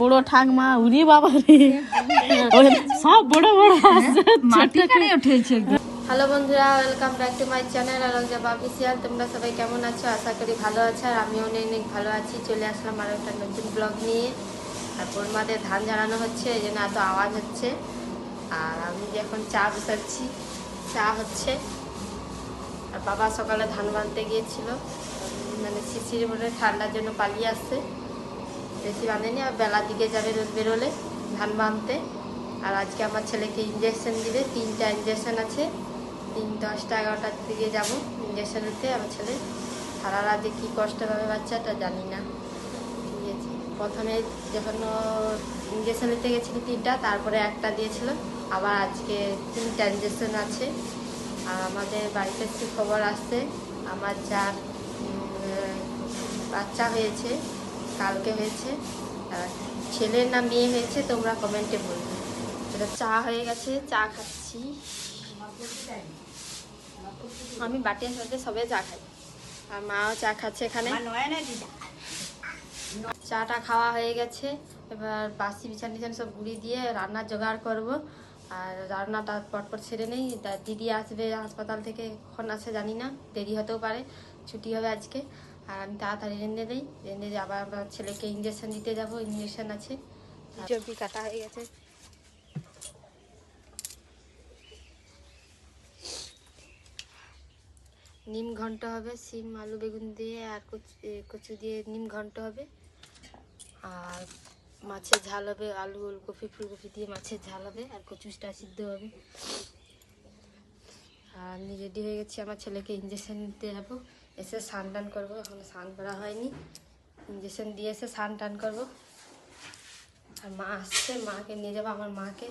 বড় ঠাকমা উরি বাবা রে সব বড় বড় মাটি কানে উঠেছে হ্যালো বন্ধুরা welcome back to my channel Alja official তোমরা সবাই কেমন আছো? আশা করি ভালো আছো আর আমি অনেক অনেক ভালো আছি। চলে আসলাম আরও একটা নতুন ব্লগ নিয়ে। আর বোরমাদের ধান ঝাড়ানো হচ্ছে এই জন্য এত আওয়াজ হচ্ছে। আর আমি এখন চা বসাচ্ছি চা হচ্ছে। আর বাবা সকালে ধান বাঁধতে গিয়েছিল। মানে শিশির মনে ঠান্ডার জন্য পালিয়ে আসছে। বেশি বাঁধেনি আর বেলার দিকে যাবে রোদ বেরোলে ধান বাঁধতে আর আজকে আমার ছেলেকে ইঞ্জেকশন দিবে, তিনটা ইঞ্জেকশন আছে। তিন, দশটা, এগারোটার দিকে যাব ইঞ্জেকশন দিতে আমার ছেলে সারা রাতে কী কষ্ট পাবে বাচ্চাটা জানি না। ঠিক আছে। প্রথমে যখন ইঞ্জেকশন নিতে গেছিলি তিনটা, তারপরে একটা দিয়েছিল। আবার আজকে তিনটা ইঞ্জেকশন আছে। আর আমাদের বাড়িতে কি খবর আসছে, আমার যার বাচ্চা হয়েছে কালকে হয়েছে। আর ছেলের না মেয়ে হয়েছে তোমরা কমেন্টে বলবে। এটা চা হয়ে গেছে চা খাচ্ছি। আমি বাটির সাথে সবে চা খাই। আর মাও চা খাচ্ছে এখানে। চাটা খাওয়া হয়ে গেছে। এবার বাসি বিছান টিছান সব গুঁড়ি দিয়ে রান্না জোগাড় করব। আর রান্নাটা পটপট ছেড়ে নেই। দিদি আসবে হাসপাতাল থেকে কখন আসে জানি না। দেরি হতেও পারে ছুটি হবে আজকে। আর আমি তাড়াতাড়ি রেঁধে দিই। রেঁধে দিয়ে আবার আমার ছেলেকে ইঞ্জেকশন দিতে যাব ইঞ্জেকশান আছে। চর্বি কাটা হয়ে গেছে। নিম ঘন্ট হবে সিম আলু বেগুন দিয়ে আর কচু কচু দিয়ে নিম ঘন্ট হবে। আর মাছের ঝাল হবে আলু ওলকপি ফুলকপি দিয়ে মাছের ঝাল হবে আর কচুটা সিদ্ধ হবে। আর আমি রেডি হয়ে গেছি আমার ছেলেকে ইঞ্জেকশান দিতে যাব। এসে স্নান টান করব, এখন স্নান করা হয়নি। ইঞ্জেকশন দিয়ে এসে স্নান টান করব। আর মা আসছে, মাকে নিয়ে যাব, আমার মাকে।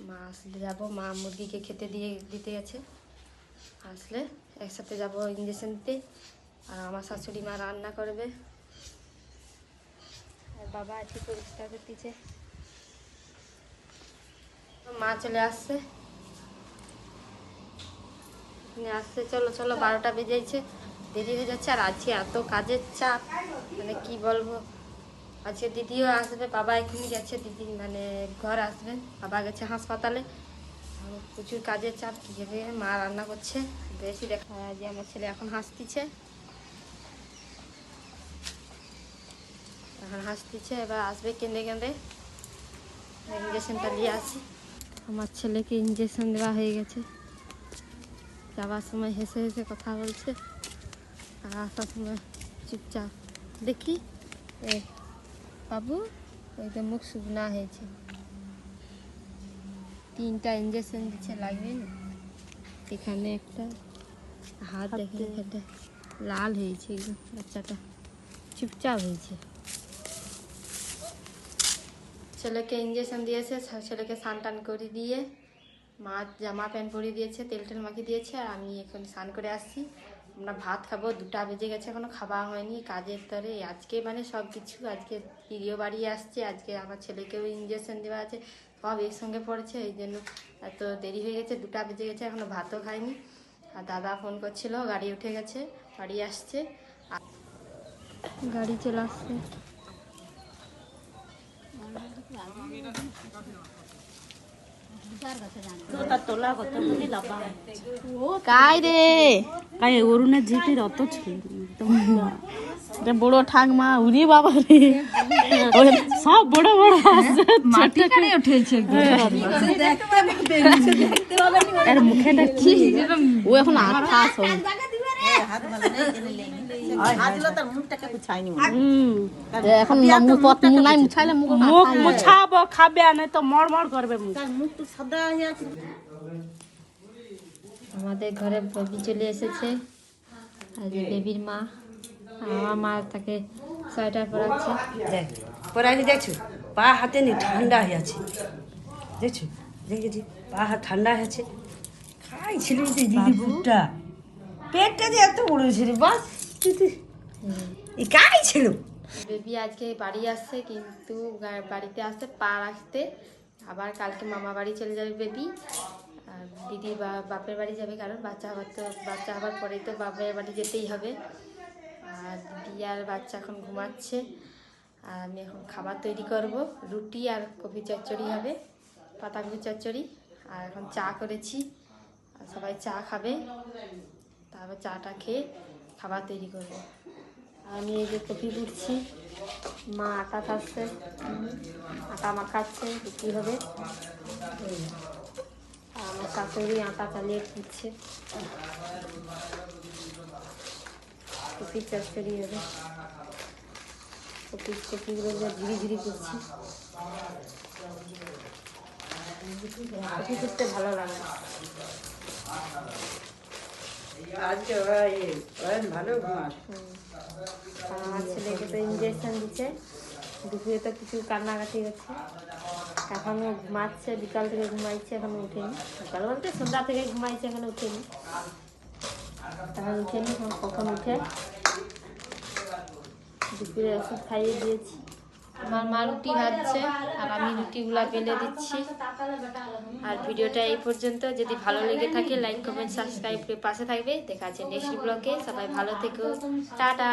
মা আসলে যাব, মা মুরগিকে খেতে দিয়ে দিতে গেছে। আসলে একসাথে যাব ইঞ্জেকশন দিতে। আর আমার শাশুড়ি মা রান্না করবে। আর বাবা আছে পরিষ্কার করতেছে মা চলে আসছে। আসছে, চলো চলো, বারোটা বেজেছে। দেরি হয়ে যাচ্ছে আর আজকে এত কাজের চাপ। মানে কি বলব? আজকে দিদিও আসবে, বাবা এখানে গেছে, দিদি মানে ঘর আসবে, বাবা গেছে হাসপাতালে। প্রচুর কাজের চাপ, কী হবে? মা রান্না করছে বেশি দেখা যায় যে আমার ছেলে এখন হাসতিছে। এখন হাসতিছে, এবার আসবে কেঁদে কেঁদে। ইঞ্জেকশনটা নিয়ে আসি। আমার ছেলেকে ইঞ্জেকশন দেওয়া হয়ে গেছে। যাওয়ার সময় হেসে হেসে কথা বলছে। আর আসার সময় চুপচাপ। দেখি। এ বাবু ওই তো মুখ শুকনা হয়েছে। তিনটা ইঞ্জেকশন দিচ্ছে লাগবে না? এখানে একটা হাত দেখে এটা লাল হয়েছে বাচ্চাটা। চুপচাপ হয়েছে। ছেলেকে ইঞ্জেকশন দিয়েছে ছেলেকে স্নান টান করে দিয়ে মা জামা প্যান্ট পরিয়ে দিয়েছে তেল টেল মাখিয়ে দিয়েছে আর আমি এখন স্নান করে আসছি। আমরা ভাত খাব, দুটা বেজে গেছে এখনও খাওয়া হয়নি, কাজের তরে। আজকে মানে সব কিছু, আজকে দিদিও বাড়ি আসছে, আজকে আমার ছেলেকেও ইঞ্জেকশন দেওয়া আছে, সব এর সঙ্গে পড়েছে, এই জন্য এত দেরি হয়ে গেছে, দুটা বেজে গেছে, এখনও ভাতও খাইনি। আর দাদা ফোন করছিল, গাড়ি উঠে গেছে, বাড়ি আসছে। গাড়ি চলে আসছে। কাই রে কাই অরুণের ঝিটির অত ছিল বড়। ঠাকমা উরি বাবা রে সব বড় বড় মাটি কানে উঠেছে এর মুখে দেখছি ও এখন আঠা সব হুম এখন মুখ পথ মুখ নাই মুছাইলে মুখ মুখ মুছাবো খাবে আর নাই তো করবে মুখ। আমাদের ঘরে বেবি চলে এসেছে। আর বেবির মা। আমার মা তাকে সোয়েটার পরাচ্ছে। দেখছ পা হাতে নি ঠান্ডা হয়ে আছে। দেখছ দেখেছি পা হাত ঠান্ডা হয়েছে খাইছিল দিদি বুটটা পেটটা যে এত বড় ছিল বাস। কাই ছিল। বেবি আজকে বাড়ি আসছে, কিন্তু বাড়িতে আসতে পা রাখতে। আবার কালকে মামা বাড়ি চলে যাবে বেবি। আর দিদি বা- বাপের বাড়ি যাবে, কারণ বাচ্চা হবার তো বাচ্চা হবার পরেই তো বাপের বাড়ি যেতেই হবে। আর দিদি আর বাচ্চা এখন ঘুমাচ্ছে। আর আমি এখন খাবার তৈরি করব। রুটি আর কফি চচ্চড়ি হবে, পাতাকপি চচ্চড়ি। আর এখন চা করেছি। আর সবাই চা খাবে। তারপর চাটা খেয়ে খাবার তৈরি করব। আমি এই যে কপি কুটছি মা আটা থাকছে আটা মাখাচ্ছে বিক্রি হবে? আর আমার শাশুড়ি আটা চালিয়ে কুটছে কপি চচ্চড়ি হবে কপি, কপিগুলো ঝিরি ঝিরি করছি। কপি করতে ভালো লাগে তো দিচ্ছে দুপুরে তো কিছু কান্নাকাটি হচ্ছে। বিকাল থেকে এখনও উঠেনি। বলতে সন্ধ্যা থেকে উঠেনি। এখন উঠেনি কখন উঠে দুপুরে ওষুধ খাইয়ে দিয়েছি। আমার মা রুটি ভাজছে আর আমি রুটিগুলা বেলে দিচ্ছি। আর ভিডিওটা এই পর্যন্ত। যদি ভালো লেগে থাকে, লাইক, কমেন্ট, সাবস্ক্রাইব করে পাশে থাকবে। দেখা আছে নেক্সট ব্লগে। সবাই ভালো থেকো। টাটা।